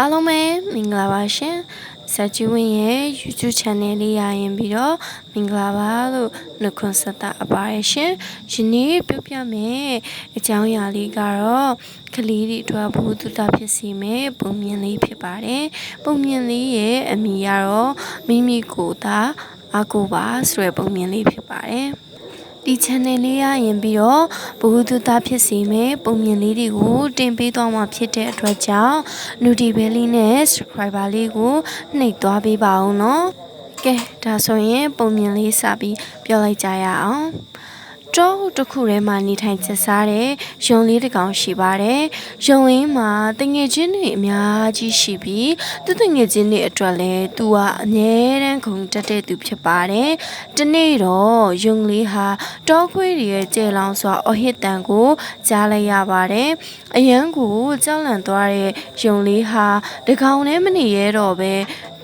အားလုံးပဲမင်္ဂလာပါရှင်စัจ jin ဝင်းရဲ့ YouTube channel လေးရရင်ပြီးတော့မင်္ဂလာပါလို့နှုတ်ခွန်းဆက်တာအပါရရှင်ယနေ့ပြောပြမယ်အကြောင်းအရာလေးကတော့ကလေးတွေအတွက်ဘုသူတာဖြစ်စီမယ်ပုံမြင်လေးဖြစ်ပါတယ်ပုံမြင်လေးရဲ့အမည်ကတော့မိမိကိုယ်သာအကိုပါဆိုတဲ့ပုံမြင်လေးဖြစ်ပါတယ် ဒီ channel လေးရရင်ပြီးတော့ဘ ഹു တုသားဖြစ်စီမယ်ပုံမြင်လေးတွေကိုတင်ပေးသွားမှာဖြစ်တဲ့အတွက်ကြောင့် nudie belly နဲ့ subscriber လေးကိုနှိပ်သွားပေးပါအောင်နော်ကဲဒါဆိုရင်ပုံမြင်လေးစပြီးပြောလိုက်ကြရအောင် တောဟုတ်တစ်ခုထဲမှာနေထိုင်ချက်စားတဲ့ရုံလေးတစ်ကောင်ရှိပါတယ်။ရုံရင်းမှာတငယ်ချင်းတွေအများကြီးရှိပြီးသူတငယ်ချင်းတွေအတွက်လည်းသူကအမြဲတမ်းခုန်တက်တဲ့သူဖြစ်ပါတယ်။ဒီနေ့တော့ရုံလေးဟာတောခွေးတွေရဲ့ကြဲလောင်စွာအဟစ်တန်ကိုကြားလိုက်ရပါတယ်။အရန်ကိုကြောက်လန့်သွားတဲ့ရုံလေးဟာတကောင်နဲ့မနေရတော့ပဲ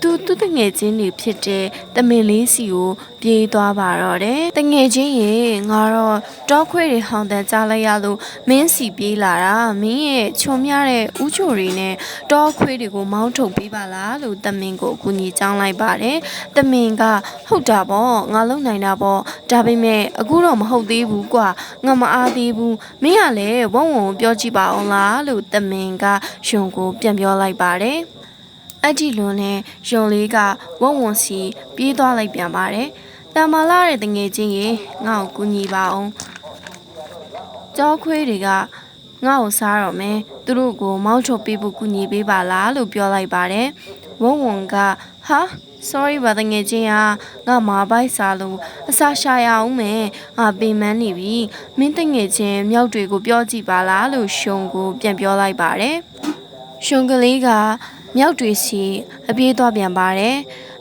သူသူတငယ်ချင်းတွေဖြစ်တဲ့တမင်လေးစီကိုပြေးသွားပါတော့တယ်။တငယ်ချင်းရေငါတော့တောခွေးတွေဟောင်းတန်ကြားလိုက်ရလို့မင်းစီပြေးလာတာမင်းရဲ့ချုံမြတဲ့ဥချိုတွေနဲ့တောခွေးတွေကိုမောင်းထုတ်ပေးပါလားလို့တမင်ကိုအကူညီကြောင်းလိုက်ပါတယ်။တမင်ကဟုတ်တာပေါ့ငါလုံနိုင်တာပေါ့ဒါပေမဲ့အခုတော့မဟုတ်သေးဘူးကွာငါမအားသေးဘူးမင်းကလည်းဝုံဝုံပြောကြည့်ပါအောင်လားလို့တမင်ကယုံကိုပြန်ပြောလိုက်ပါတယ်။ အဲ့ဒီလွန်နဲ့ယုံလေးကဝုံဝုံစီပြေးသွားလိုက်ပြန်ပါတယ်။တမလာတဲ့တငယ်ချင်းရေငါ့ကိုကူညီပါအောင်။ကြောခွေးတွေကငါ့ကိုစားတော့မယ်။သူတို့ကိုမောင်းထုတ်ပေးဖို့ကူညီပေးပါလားလို့ပြောလိုက်ပါတယ်။ဝုံဝုံကဟာ sorry ပါတငယ်ချင်းဟာငါမာပိုက်စားလို့အစာရှာရအောင်မယ်ငါပင်မန်းနေပြီမင်းတငယ်ချင်းမြောက်တွေကိုပြောကြည့်ပါလားလို့ရှုံကိုပြန်ပြောလိုက်ပါတယ်ရှုံကလေးက မြောက်တွေစီအပြေးသွားပြန်ပါတယ်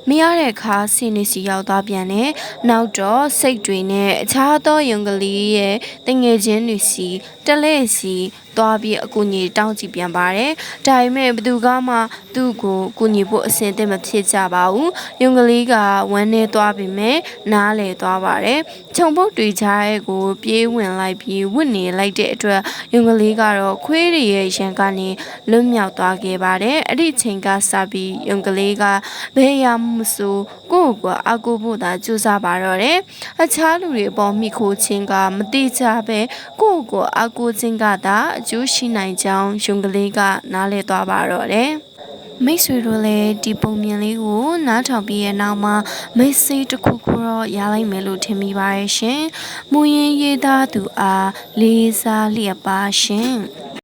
မရတဲ့အခါစင်နေစီရောက်သွားပြန်တယ်။နောက်တော့စိတ်တွေနဲ့အခြားသောယုံကလေးရဲ့တငယ်ချင်းတွေစီတလဲစီသွားပြီးအကူအညီတောင်းကြည့်ပြန်ပါတယ်။ဒါပေမဲ့ဘသူကမှသူ့ကိုကူညီဖို့အဆင်သင့်မဖြစ်ကြပါဘူး။ယုံကလေးကဝမ်းနေသွားပြီမဲ့နားလေသွားပါတယ်။ခြုံပုတ်တွေချားရဲ့ကိုပြေးဝင်လိုက်ပြီးဝစ်နေလိုက်တဲ့အတွက်ယုံကလေးကတော့ခွေးတွေရဲ့ရန်ကနေလွတ်မြောက်သွားခဲ့ပါတယ်။အဲ့ဒီချိန်ကစပြီးယုံကလေးကဘယ်ရမဆိုကိုယ့်ကိုယ်ကအကူဖို့သာကြိုးစားပါတော့တယ်။အခြားလူတွေအပေါ်မိခိုချင်းကမတိကျပဲကိုယ့်ကိုယ်အကူချင်းကသာအကျိုးရှိနိုင်ကြောင်းယုံကလေးကနားလည်သွားပါတော့တယ်။မိတ်ဆွေတို့လည်းဒီပုံမြင်လေးကိုနားထောင်ပြီးရဲ့နောက်မှာမိတ်ဆေးတစ်ခုခုတော့ရလိုက်မယ်လို့ထင်မိပါရဲ့ရှင်။မူရင်ရေးသားသူအားလေးစားလျက်ပါရှင်။